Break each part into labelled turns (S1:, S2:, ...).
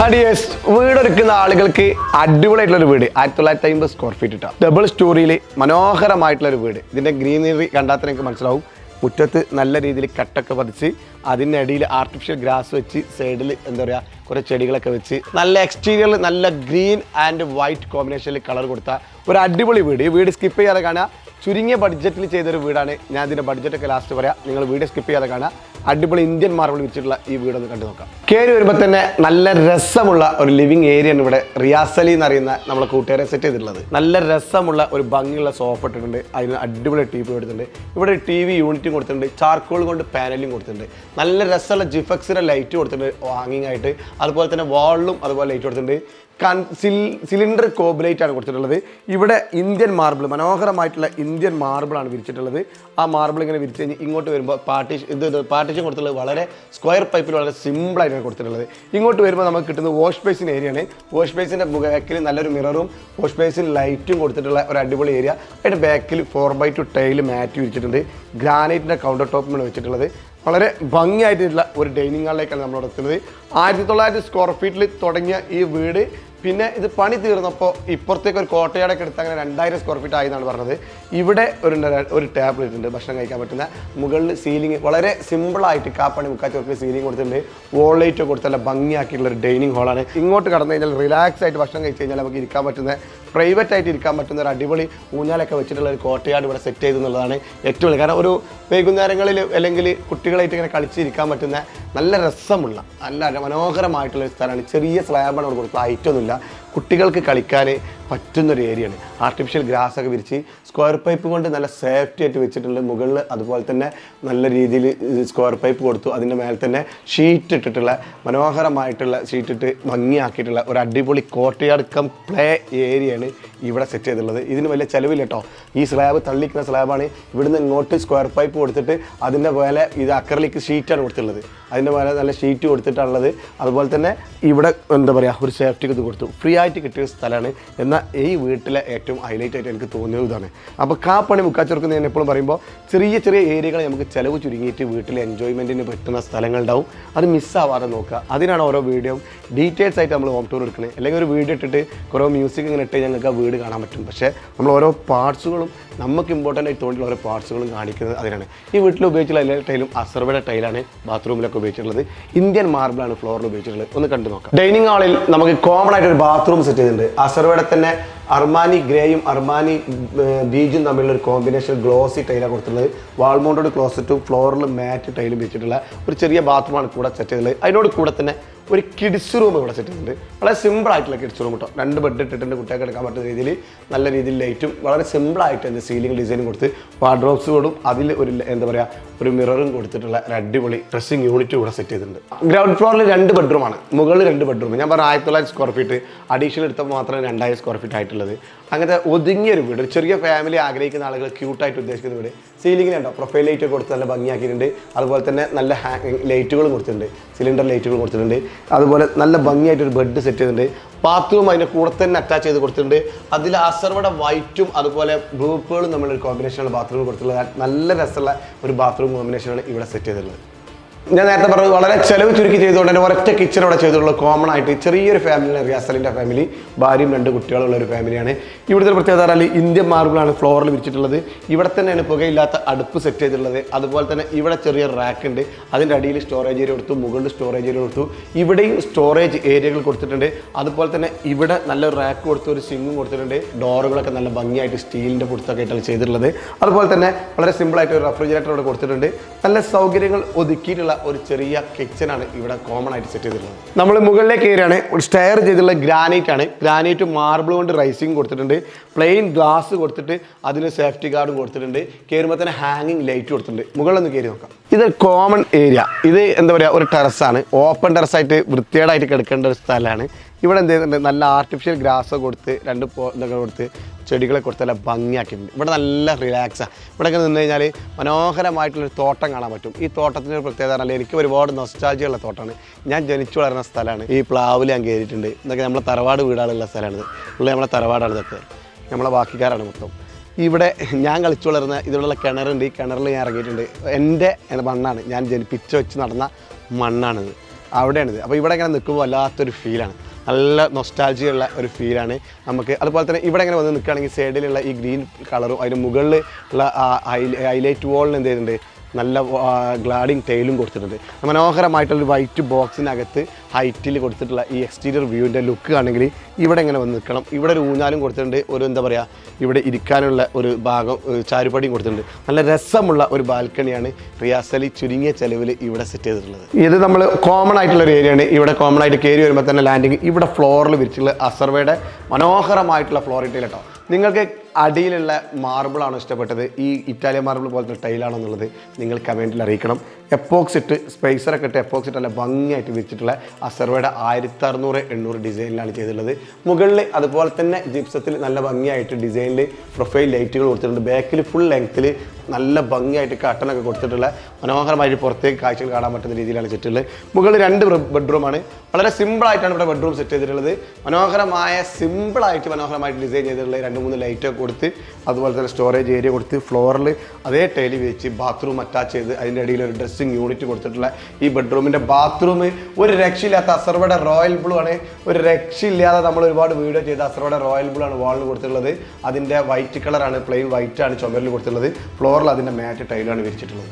S1: ഹഡിയേഴ്സ് വീടൊരുക്കുന്ന ആളുകൾക്ക് അടിപൊളിയായിട്ടുള്ള ഒരു വീട്. ആയിരത്തി തൊള്ളായിരത്തി അമ്പത് സ്ക്വയർ ഫീറ്റ് ഇട്ടാ. ഡബിൾ സ്റ്റോറിയിൽ മനോഹരമായിട്ടുള്ള ഒരു വീട്. ഇതിന്റെ ഗ്രീനറി കണ്ടാൽ തന്നെ മനസ്സിലാവും. മുറ്റത്ത് നല്ല രീതിയിൽ കട്ടൊക്കെ പതിച്ച് അതിനിടയിൽ ആർട്ടിഫിഷ്യൽ ഗ്രാസ് വെച്ച് സൈഡിൽ എന്താ പറയുക കുറേ ചെടികളൊക്കെ വെച്ച് നല്ല എക്സ്റ്റീരിയറിൽ നല്ല ഗ്രീൻ ആൻഡ് വൈറ്റ് കോമ്പിനേഷനിൽ കളർ കൊടുത്ത ഒരു അടിപൊളി വീട്. ഈ വീട് സ്കിപ്പ് ചെയ്യാതെ കാണുക. ചുരുങ്ങിയ ബഡ്ജറ്റിൽ ചെയ്തൊരു വീടാണ്. ഞാൻ ഇതിന്റെ ബഡ്ജറ്റൊക്കെ ലാസ്റ്റ് പറയാം. നിങ്ങൾ വീഡിയോ സ്കിപ്പ് ചെയ്യാതെ കാണാം അടിപൊളി ഇന്ത്യൻ മാർബിൾ വെച്ചിട്ടുള്ള ഈ വീടൊന്ന് കണ്ടു നോക്കാം. കയറി വരുമ്പോൾ തന്നെ നല്ല രസമുള്ള ഒരു ലിവിങ് ഏരിയ ആണ് ഇവിടെ റിയാസലി എന്ന് അറിയുന്ന നമ്മളെ കൂട്ടുകാരെ സെറ്റ് ചെയ്തിട്ടുള്ളത്. നല്ല രസമുള്ള ഒരു ഭംഗിയുള്ള സോഫ ഇട്ടിട്ടുണ്ട്. അതിന് അടിപൊളി ടി വി കൊടുത്തിട്ടുണ്ട്. ഇവിടെ ടി വി യൂണിറ്റും കൊടുത്തിട്ടുണ്ട്. ചാർക്കോൾ കൊണ്ട് പാനലും കൊടുത്തിട്ടുണ്ട്. നല്ല രസമുള്ള ജിഫക്സിന്റെ ലൈറ്റ് കൊടുത്തിട്ടുണ്ട്. വാങ്ങിങ് ആയിട്ട്. അതുപോലെ തന്നെ വാളിലും അതുപോലെ ലൈറ്റ് കൊടുത്തിട്ടുണ്ട്. സിലിണ്ടർ കോബിലൈറ്റ് ആണ് കൊടുത്തിട്ടുള്ളത്. ഇവിടെ ഇന്ത്യൻ മാർബിൾ മനോഹരമായിട്ടുള്ള ഇന്ത്യൻ മാർബിളാണ് വിരിച്ചിട്ടുള്ളത്. ആ മാർബിൾ ഇങ്ങനെ വിരിച്ച് കഴിഞ്ഞ് ഇങ്ങോട്ട് വരുമ്പോൾ പാർട്ടീഷൻ ഇത് പാർട്ടീഷൻ കൊടുത്തിട്ടുള്ളത് വളരെ സ്ക്വയർ പൈപ്പിൽ വളരെ സിമ്പിളായിട്ടാണ് കൊടുത്തിട്ടുള്ളത്. ഇങ്ങോട്ട് വരുമ്പോൾ നമുക്ക് കിട്ടുന്ന വാഷ് ബേസിൻ ഏരിയയാണ് വാഷ് ബേസിന്റെ ബാക്കിൽ നല്ലൊരു മിററും വാഷ് ബേസിൻ ലൈറ്റും കൊടുത്തിട്ടുള്ള ഒരു അടിപൊളി ഏരിയ അതിന്റെ ബാക്കിൽ four by two tile mat വിരിച്ചിട്ടുണ്ട്. ഗ്രാനൈറ്റിന്റെ കൗണ്ടർ ടോപ്പിലാണ് വെച്ചിട്ടുള്ളത്. വളരെ ഭംഗിയായിട്ടുള്ള ഒരു ഡൈനിങ് ഹാളിലേക്കാണ് നമ്മൾ എത്തുന്നത്. ആയിരത്തി തൊള്ളായിരത്തി സ്ക്വയർ ഫീറ്റിൽ തുടങ്ങിയ ഈ വീട് പിന്നെ ഇത് പണി തീർന്നപ്പോൾ ഇപ്പുറത്തേക്ക് ഒരു കോട്ടയാടൊക്കെ എടുത്ത് അങ്ങനെ രണ്ടായിരം സ്ക്വയർ ഫീറ്റ് ആയി എന്നാണ് പറഞ്ഞത്. ഇവിടെ ഒരു ഒരു ടാബ്ലറ്റ് ഇട്ടുണ്ട് ഭക്ഷണം കഴിക്കാൻ പറ്റുന്ന. മുകളിൽ സീലിംഗ് വളരെ സിമ്പിളായിട്ട് കാപ്പണി മുക്കാച്ചോർക്ക് സീലിംഗ് കൊടുത്തിട്ടുണ്ട്. വോൾ ലൈറ്റ് കൊടുത്ത് നല്ല ഭംഗിയാക്കിയിട്ടുള്ള ഒരു ഡൈനിങ് ഹാളാണ് ഇങ്ങോട്ട് കടന്നു കഴിഞ്ഞാൽ റിലാക്സ് ആയിട്ട് ഭക്ഷണം കഴിച്ച് കഴിഞ്ഞാൽ നമുക്ക് ഇരിക്കാൻ പറ്റുന്ന പ്രൈവറ്റ് ആയിട്ട് ഇരിക്കാൻ പറ്റുന്ന ഒരു അടിപൊളി ഊഞ്ഞാലൊക്കെ വെച്ചിട്ടുള്ള ഒരു കോട്ടയാട് ഇവിടെ സെറ്റ് ചെയ്തു എന്നുള്ളതാണ് ഏറ്റവും കാരണം. ഒരു വൈകുന്നേരങ്ങളിൽ അല്ലെങ്കിൽ കുട്ടികളായിട്ട് ഇങ്ങനെ കളിച്ചിരിക്കാൻ പറ്റുന്ന നല്ല രസമുള്ള നല്ല മനോഹരമായിട്ടുള്ള ഒരു സ്ഥലമാണ്. ചെറിയ സ്ലാബാണ് അവിടെ കൊടുക്കുക ഹൈറ്റൊന്നുമില്ല കുട്ടികൾക്ക് കളിക്കാൻ പറ്റുന്നൊരു ഏരിയയാണ്. ആർട്ടിഫിഷ്യൽ ഗ്രാസ് ഒക്കെ വിരിച്ച് സ്ക്വയർ പൈപ്പ് കൊണ്ട് നല്ല സേഫ്റ്റി ആയിട്ട് വെച്ചിട്ടുണ്ട് മുകളിൽ അതുപോലെ തന്നെ നല്ല രീതിയിൽ സ്ക്വയർ പൈപ്പ് കൊടുത്തു. അതിന്റെ മേലെ തന്നെ ഷീറ്റ് ഇട്ടിട്ടുള്ള മനോഹരമായിട്ടുള്ള ഷീറ്റ് ഇട്ട് ഭംഗിയാക്കിയിട്ടുള്ള ഒരു അടിപൊളി കോട്ടയാട് കം പ്ലേ ഏരിയയാണ് ഇവിടെ സെറ്റ് ചെയ്തിട്ടുള്ളത്. ഇതിന് വലിയ ചിലവില്ല കേട്ടോ ഈ സ്ലാബ് തള്ളിക്കുന്ന സ്ലാബാണ് ഇവിടുന്ന് ഇങ്ങോട്ട് സ്ക്വയർ പൈപ്പ് കൊടുത്തിട്ട് അതിന്റെ മേലെ ഇത് അക്രലിക്ക് ഷീറ്റാണ് കൊടുത്തിട്ടുള്ളത്. അതിന്റെ മേലെ നല്ല ഷീറ്റ് കൊടുത്തിട്ടാണുള്ളത്. അതുപോലെ തന്നെ ഇവിടെ എന്താ പറയുക ഒരു സേഫ്റ്റിക്ക് ഇത് കൊടുത്തു. ഫ്രീ ആയിട്ട് കിട്ടിയ സ്ഥലമാണ്. എന്നാൽ ഈ വീട്ടിലെ ഏറ്റവും ഹൈലൈറ്റ് ആയിട്ട് എനിക്ക് തോന്നിയത് ഇതാണ്. അപ്പോൾ കാപ്പണി മുക്കാച്ചുറുക്കുന്ന ഞാൻ എപ്പോഴും പറയുമ്പോൾ ചെറിയ ചെറിയ ഏരിയകൾ നമുക്ക് ചിലവ് ചുരുങ്ങിയിട്ട് വീട്ടിൽ എൻജോയ്മെന്റിന് പറ്റുന്ന സ്ഥലങ്ങളുണ്ടാവും അത് മിസ്സാവാതെ നോക്കുക. അതിനാണ് ഓരോ വീഡിയോ ഡീറ്റെയിൽസ് ആയിട്ട് നമ്മൾ ഹോം ടൂർ എടുക്കുന്നത്. അല്ലെങ്കിൽ ഒരു വീഡിയോ ഇട്ടിട്ട് കുറേ മ്യൂസിക് ഇങ്ങനെ ഇട്ട് ഞങ്ങൾക്ക് ആ വീട് കാണാൻ പറ്റും. പക്ഷേ നമ്മൾ ഓരോ പാർട്സുകളും നമുക്ക് ഇമ്പോർട്ടന്റ് ആയിട്ട് തോന്നിയിട്ടുള്ള ഓരോ പാർട്സുകളും കാണിക്കുന്നത് അതിനാണ്. ഈ വീട്ടിൽ ഉപയോഗിച്ചുള്ള എല്ലാ ടൈലും അസർവയുടെ ടൈലാണ് ബാത്റൂമിലൊക്കെ ഉപയോഗിച്ചിട്ടുള്ളത്. ഇന്ത്യൻ മാർബിളാണ് ഫ്ലോറിൽ ഉപയോഗിച്ചിട്ടുള്ളത്. ഒന്ന് കണ്ടു നോക്കാം. ഡൈനിങ് ഹാളിൽ നമുക്ക് കോമൺ ആയിട്ട് ഒരു ബാത്റൂം സെറ്റ് ചെയ്തിട്ടുണ്ട്. അസർവയുടെ തന്നെ അർമാനി ഗ്രേയും അർമാനി ബീജും തമ്മിലുള്ള ഒരു കോമ്പിനേഷൻ ഗ്ലോസി ടൈലാണ് കൊടുത്തിട്ടുള്ളത്. വാൾമോണ്ടോട് ക്ലോസറ്റും ഫ്ലോറിൽ മാറ്റ് ടൈലും വെച്ചിട്ടുള്ള ഒരു ചെറിയ ബാത്റൂമാണ് കൂടെ സെറ്റ് ചെയ്തിട്ടുള്ളത്. അതിനോട് കൂടെ തന്നെ ഒരു കിഡ്സ് റൂം ഇവിടെ സെറ്റ് ചെയ്തിട്ടുണ്ട് വളരെ സിമ്പിൾ ആയിട്ടുള്ള കിഡ്സ് റൂം കേട്ടോ രണ്ട് ബെഡ് ഇട്ടിട്ടുണ്ട് കുട്ടികൾക്ക് എടുക്കാൻ പറ്റുന്ന രീതിയിൽ. നല്ല രീതിയിൽ ലൈറ്റും വളരെ സിമ്പിൾ ആയിട്ട് എന്റെ സീലിംഗ് ഡിസൈനും കൊടുത്ത് കൊടുക്കും അതിൽ ഒരു എന്താ പറയുക ഒരു മിററും കൊടുത്തിട്ടുള്ള ഒരു അടിപൊളി ഡ്രസ്സിംഗ് യൂണിറ്റ് ഇവിടെ സെറ്റ് ചെയ്തിട്ടുണ്ട്. ഗ്രൗണ്ട് ഫ്ലോറിൽ രണ്ട് ബെഡ്റൂമാണ് മുകളിൽ രണ്ട് ബെഡ്റൂം ഞാൻ പറഞ്ഞ ആയിരത്തി തൊള്ളായിരം സ്ക്വയർ ഫീറ്റ് അഡീഷണൽ എടുത്തപ്പോൾ മാത്രമേ രണ്ടായിരം സ്ക്വയർ ഫീറ്റ് ആയിട്ടുള്ളത്. അങ്ങനത്തെ ഒതുങ്ങിയ ഒരു വീട്. ചെറിയ ഫാമിലി ആഗ്രഹിക്കുന്ന ആളുകൾ ക്യൂട്ടായിട്ട് ഉദ്ദേശിക്കുന്ന വീട്. സീലിംഗിലുണ്ടോ പ്രൊഫൈൽ ലൈറ്റ് കൊടുത്ത് നല്ല ഭംഗിയാക്കിയിട്ടുണ്ട്. അതുപോലെ തന്നെ നല്ല ഹാങ്ങിങ് ലൈറ്റുകളും കൊടുത്തിട്ടുണ്ട്. സിലിണ്ടർ ലൈറ്റുകൾ കൊടുത്തിട്ടുണ്ട്. അതുപോലെ നല്ല ഭംഗിയായിട്ടൊരു ബെഡ് സെറ്റ് ചെയ്തിട്ടുണ്ട്. ബാത്റൂം അതിന്റെ കൂടെ തന്നെ അറ്റാച്ച് ചെയ്ത് കൊടുത്തിട്ടുണ്ട്. അതിൽ അസർവയുടെ വൈറ്റും അതുപോലെ ബ്ലൂപ്പുകളും നമ്മളൊരു കോമ്പിനേഷനുള്ള ബാത്റൂം കൊടുത്തിട്ടുള്ളത്. നല്ല രസമുള്ള ഒരു ബാത്റൂം കോമ്പിനേഷനാണ് ഇവിടെ സെറ്റ് ചെയ്തിട്ടുള്ളത്. ഞാൻ നേരത്തെ പറഞ്ഞത് വളരെ ചെലവ് ചുരുക്കി ചെയ്തുകൊണ്ട് തന്നെ ഒരൊറ്റ കിച്ചൺ ഇവിടെ ചെയ്തിട്ടുള്ള കോമൺ ആയിട്ട് ചെറിയൊരു ഫാമിലിയാണ് റിയാസലിന്റെ ഫാമിലി ഭാര്യയും രണ്ട് കുട്ടികളുള്ള ഒരു ഫാമിലിയാണ് ഇവിടുത്തെ പ്രത്യേകത പറഞ്ഞാൽ ഇന്ത്യൻ മാർബിളാണ് ഫ്ലോറിൽ വിരിച്ചിട്ടുള്ളത്. ഇവിടെ തന്നെയാണ് പുകയില്ലാത്ത അടുപ്പ് സെറ്റ് ചെയ്തിട്ടുള്ളത്. അതുപോലെ തന്നെ ഇവിടെ ചെറിയ റാക്ക് ഉണ്ട്. അതിന്റെ അടിയിൽ സ്റ്റോറേജ് ഏരിയ കൊടുത്തു മുകളിൽ സ്റ്റോറേജ് ഏരിയ കൊടുത്തു. ഇവിടെയും സ്റ്റോറേജ് ഏരിയകൾ കൊടുത്തിട്ടുണ്ട്. അതുപോലെ തന്നെ ഇവിടെ നല്ലൊരു റാക്ക് കൊടുത്ത് ഒരു സിങ്ങും കൊടുത്തിട്ടുണ്ട്. ഡോറുകളൊക്കെ നല്ല ഭംഗിയായിട്ട് സ്റ്റീലിന്റെ പുറത്തൊക്കെ ആയിട്ടാണ് ചെയ്തിട്ടുള്ളത്. അതുപോലെ തന്നെ വളരെ സിമ്പിളായിട്ട് ഒരു റെഫ്രിജറേറ്റർ ഇവിടെ കൊടുത്തിട്ടുണ്ട്. നല്ല സൗകര്യങ്ങൾ ഒതുക്കിയിട്ടുള്ള ഒരു ചെറിയ കിച്ചണാണ് ഇവിടെ കോമൺ ആയിട്ട് സെറ്റ് ചെയ്തിട്ടുള്ളത്. നമ്മൾ മുകളിലേക്ക് കയറിയാണ് ഒരു സ്റ്റെയർ ചെയ്തിട്ടുള്ള ഗ്രാനൈറ്റ് ആണ്. ഗ്രാനൈറ്റ് മാർബിൾ കൊണ്ട് റൈസിങ് കൊടുത്തിട്ടുണ്ട്. പ്ലെയിൻ ഗ്ലാസ് കൊടുത്തിട്ട് അതിന് സേഫ്റ്റി ഗാർഡും കൊടുത്തിട്ടുണ്ട്. കയറുമ്പോൾ തന്നെ ഹാങ്ങിങ് ലൈറ്റ് കൊടുത്തിട്ടുണ്ട്. മുകളിലൊന്ന് കയറി നോക്കാം. ഇത് കോമൺ ഏരിയ ഇത് എന്താ പറയുക ഒരു ടെറസാണ്. ഓപ്പൺ ടെറസായിട്ട് വൃത്തികേടായിട്ട് കിടക്കേണ്ട ഒരു സ്ഥലമാണ്. ഇവിടെ എന്ത് ചെയ്യുന്നുണ്ട്? നല്ല ആർട്ടിഫിഷ്യൽ ഗ്രാസ് കൊടുത്ത് രണ്ട് ഇതൊക്കെ കൊടുത്ത് ചെടികളെ കൊടുത്ത് നല്ല ഭംഗിയാക്കിയിട്ടുണ്ട്. ഇവിടെ നല്ല റിലാക്സാണ് ഇവിടെയൊക്കെ നിന്ന് കഴിഞ്ഞാൽ മനോഹരമായിട്ടുള്ളൊരു തോട്ടം കാണാൻ പറ്റും. ഈ തോട്ടത്തിന്റെ ഒരു പ്രത്യേകത പറഞ്ഞാൽ എനിക്ക് ഒരുപാട് നൊസ്റ്റാജിയുള്ള തോട്ടമാണ്. ഞാൻ ജനിച്ചു വളർന്ന സ്ഥലമാണ്. ഈ പ്ലാവിൽ ഞാൻ കയറിയിട്ടുണ്ട്. ഇതൊക്കെ നമ്മളെ തറവാട് വീടാളുള്ള സ്ഥലമാണിത്. ഉള്ള നമ്മളെ തറവാടാണ് ഇതൊക്കെ. നമ്മളെ ബാക്കിക്കാരാണ് മൊത്തം. ഇവിടെ ഞാൻ കളിച്ചു വളർന്ന ഇതിലുള്ള കിണറുണ്ട്. ഈ കിണറിൽ ഞാൻ ഇറങ്ങിയിട്ടുണ്ട്. എന്റെ മണ്ണാണ്. ഞാൻ ജനിപ്പിച്ച് വെച്ച് നടന്ന മണ്ണാണിത്. അവിടെയാണിത്. അപ്പോൾ ഇവിടെ ഇങ്ങനെ നിൽക്കുമ്പോൾ വല്ലാത്തൊരു ഫീലാണ് നല്ല നൊസ്റ്റാൾജിയുള്ള ഒരു ഫീലാണ് നമുക്ക്. അതുപോലെ തന്നെ ഇവിടെ ഇങ്ങനെ വന്ന് നിൽക്കുകയാണെങ്കിൽ സൈഡിലുള്ള ഈ ഗ്രീൻ കളറും അതിന് മുകളിൽ ഉള്ള ഹൈലൈറ്റ് വാളിന് എന്ത് ചെയ്തിട്ടുണ്ട്? നല്ല ഗ്ലാഡിങ് ടൈലും കൊടുത്തിട്ടുണ്ട്. മനോഹരമായിട്ടുള്ള വൈറ്റ് ബോക്സിനകത്ത് ഹൈറ്റിൽ കൊടുത്തിട്ടുള്ള ഈ എക്സ്റ്റീരിയർ വ്യൂവിന്റെ ലുക്ക് ആണെങ്കിൽ ഇവിടെ ഇങ്ങനെ വന്ന് നിൽക്കണം. ഇവിടെ ഒരു ഊഞ്ഞാലും കൊടുത്തിട്ടുണ്ട്. ഒരു എന്താ പറയുക ഇവിടെ ഇരിക്കാനുള്ള ഒരു ഭാഗം ചാരുപടിയും കൊടുത്തിട്ടുണ്ട്. നല്ല രസമുള്ള ഒരു ബാൽക്കണിയാണ് റിയാസലി ചുരുങ്ങിയ ചെലവിൽ ഇവിടെ സെറ്റ് ചെയ്തിട്ടുള്ളത്. ഇത് നമ്മൾ കോമൺ ആയിട്ടുള്ള ഒരു ഏരിയയാണ് ഇവിടെ കോമൺ ആയിട്ട് കയറി വരുമ്പോൾ തന്നെ ലാൻഡിങ് ഇവിടെ ഫ്ലോറിൽ വിരിച്ചിട്ടുള്ള അസർവയുടെ മനോഹരമായിട്ടുള്ള ഫ്ലോറിറ്റയിൽ കേട്ടോ നിങ്ങൾക്ക് അടിയിലുള്ള മാർബിളാണോ ഇഷ്ടപ്പെട്ടത്. ഈ ഇറ്റാലിയൻ മാർബിൾ പോലത്തെ ടൈലാണോ എന്നുള്ളത് നിങ്ങൾ കമന്റിൽ അറിയിക്കണം. എപ്പോക്സിറ്റ് സ്പേസറൊക്കെ ഇട്ട് എപ്പോക്സിറ്റ് നല്ല ഭംഗിയായിട്ട് വിരിച്ചിട്ടുള്ള അസർവയുടെ ആയിരത്തി അറുന്നൂറ് എണ്ണൂറ് ഡിസൈനിലാണ് ചെയ്തിട്ടുള്ളത്. മുകളിൽ അതുപോലെ തന്നെ ജിപ്സത്തിൽ നല്ല ഭംഗിയായിട്ട് ഡിസൈനിൽ പ്രൊഫൈൽ ലൈറ്റുകൾ കൊടുത്തിട്ടുണ്ട്. ബാക്കിൽ ഫുൾ ലെങ്ത്തിൽ നല്ല ഭംഗിയായിട്ട് കട്ടനൊക്കെ കൊടുത്തിട്ടുള്ള മനോഹരമായിട്ട് പുറത്തേക്ക് കാഴ്ചകൾ കാണാൻ പറ്റുന്ന രീതിയിലാണ് ചെറ്റുള്ളത് മുകളിൽ രണ്ട് ബെഡ്റൂമാണ് വളരെ സിമ്പിളായിട്ടാണ് ഇവിടെ ബെഡ്റൂം സെറ്റ് ചെയ്തിട്ടുള്ളത്. മനോഹരമായ സിമ്പിളായിട്ട് മനോഹരമായിട്ട് ഡിസൈൻ ചെയ്തിട്ടുള്ള രണ്ട് മൂന്ന് ലൈറ്റൊക്കെ കൊടുത്ത് അതുപോലെ തന്നെ സ്റ്റോറേജ് ഏരിയ കൊടുത്ത് ഫ്ലോറിൽ അതേ ടൈലി വെച്ച് ബാത്റൂം അറ്റാച്ച് ചെയ്ത് അതിന്റെ ഇടയിൽ ഒരു ഡ്രസ്സിങ് യൂണിറ്റ് കൊടുത്തിട്ടുള്ള ഈ ബെഡ്റൂമിന്റെ ബാത്റൂം. ഒരു രക്ഷയില്ലാത്ത അസർവയുടെ റോയൽ ബ്ലൂ ആണ്. ഒരു രക്ഷയില്ലാതെ നമ്മൾ ഒരുപാട് വീഡിയോ ചെയ്ത അസർവയുടെ റോയൽ ബ്ലൂ ആണ് വാളിൽ കൊടുത്തിട്ടുള്ളത്. അതിന്റെ വൈറ്റ് കളറാണ് പ്ലെയിൻ വൈറ്റ് ആണ് ചുമരിൽ കൊടുത്തിട്ടുള്ളത്. ഫ്ലോറിൽ അതിന്റെ മാറ്റ് ടൈലാണ് വിരിച്ചിട്ടുള്ളത്.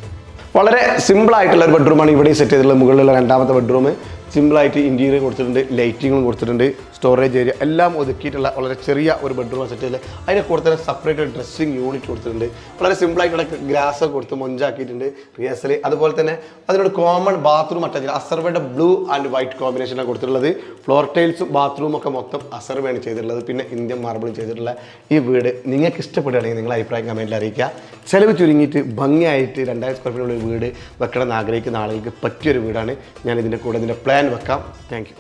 S1: വളരെ സിമ്പിൾ ആയിട്ടുള്ള ഒരു ബെഡ്റൂമാണ് ഇവിടെ സെറ്റ് ചെയ്തിട്ടുള്ളത്. മുകളിലുള്ള രണ്ടാമത്തെ ബെഡ്റൂം. സിമ്പിളായിട്ട് ഇന്റീരിയർ കൊടുത്തിട്ടുണ്ട് ലൈറ്റിങ്ങും കൊടുത്തിട്ടുണ്ട് സ്റ്റോറേജ് ഏരിയ എല്ലാം ഒതുക്കിയിട്ടുള്ള വളരെ ചെറിയ ഒരു ബെഡ്റൂം സെറ്റ് ചെയ്ത് അതിനെ കൂടെ തന്നെ സെപ്പറേറ്റ് ഡ്രസ്സിങ് യൂണിറ്റ് കൊടുത്തിട്ടുണ്ട്. വളരെ സിമ്പിളായിട്ടുള്ള ഗ്രാസ് കൊടുത്ത് മൊഞ്ചാക്കിയിട്ടുണ്ട് റിഹേഴ്സൽ അതുപോലെ തന്നെ അതിനോട് കോമൺ ബാത്റൂം അറ്റാച്ച് അസർവയുടെ ബ്ലൂ ആൻഡ് വൈറ്റ് കോമ്പിനേഷനാണ് കൊടുത്തിട്ടുള്ളത്. ഫ്ലോർ ടൈൽസും ബാത്റൂമും ഒക്കെ മൊത്തം അസർവയാണ് ചെയ്തിട്ടുള്ളത്. പിന്നെ ഇന്ത്യൻ മാർബിളും ചെയ്തിട്ടുള്ള ഈ വീട് നിങ്ങൾക്ക് ഇഷ്ടപ്പെടുകയാണെങ്കിൽ നിങ്ങൾ അഭിപ്രായം കമന്റിൽ അറിയിക്കുക. ചിലവ് ചുരുങ്ങിയിട്ട് ഭംഗിയായിട്ട് രണ്ടായിരം സ്ക്വയർ ഫീറ്റുള്ള ഒരു വീട് വെക്കണമെന്ന് ആഗ്രഹിക്കുന്ന ആളുകൾക്ക് പറ്റിയൊരു വീടാണ്. ഞാൻ ഇതിന്റെ കൂടെ ഇതിന്റെ പ്ലാൻ വെക്കാം താങ്ക്